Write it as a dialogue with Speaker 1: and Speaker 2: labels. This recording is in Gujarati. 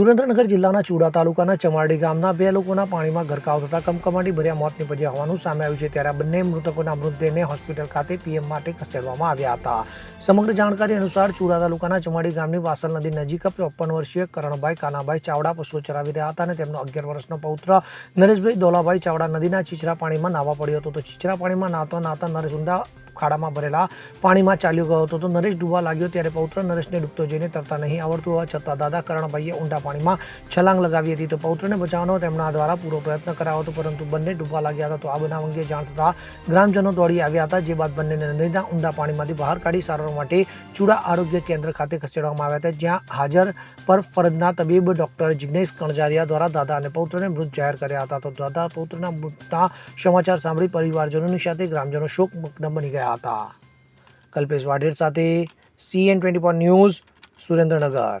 Speaker 1: સુરેન્દ્રનગર જિલ્લાના ચુડા તાલુકાના ચમારડી ગામના બે લોકોના પાણીમાં ગરકાવ થતા કમકમાટી ભર્યા મોત નીપજ્યા હોવાનું સામે આવ્યું છે. ત્યારે બંને મૃતકોના મૃતદેહને હોસ્પિટલ ખાતે પીએમ માટે ખસેડવામાં આવ્યા હતા. સમગ્ર જાણકારી અનુસાર ચુડા તાલુકાના ચમાડી ગામની વાસલ નદી નજીક ચોપન વર્ષીય કરણભાઈ કાનાભાઈ ચાવડા પશુઓ ચરાવી રહ્યા હતા અને તેમનો અગિયાર વર્ષનો પૌત્ર નરેશભાઈ દોલાભાઈ ચાવડા નદીના છીછરા પાણીમાં નાહવા પડ્યો હતો. તો છીછરા પાણીમાં નાહતા નાહતા નરેશ ઊંડા ખાડામાં ભરેલા પાણીમાં ચાલ્યો ગયો હતો. તો નરેશ ડૂબવા લાગ્યો ત્યારે પૌત્ર નરેશને ડૂબતો જઈને તરતા નહીં આવડતું હોવા છતાં દાદા કરણભાઈએ ઊંડા પાણીમાં છલાંગ લગાવી હતી તો પૌત્રને બચાવવાનો તેમના દ્વારા પૂરો પ્રયત્ન કરાયો હતો, પરંતુ બંને ડૂબવા લાગ્યા હતા. તો આ બનાવ અંગે જાણ થતાં ગ્રામજનો દોડી આવ્યા હતા, જે બાદ બંનેને નદીના ઊંડા પાણીમાંથી બહાર કાઢી સારવાર માટે ચૂડા આરોગ્ય કેન્દ્ર ખાતે ખસેડવામાં આવ્યા હતા, જ્યાં હાજર પર ફરજના તબીબ ડોક્ટર જિગ્નેશ કણજારિયા દ્વારા દાદા અને પૌત્રને મૃત જાહેર કર્યા હતા. તો દાદા પૌત્રના મૃતના સમાચાર સાંભળી પરિવારજનોની સાથે ગ્રામજનો શોકમગ્ન બની ગયા હતા. કલ્પેશ વાઢેર સાથે CN twenty four news Surendranagar.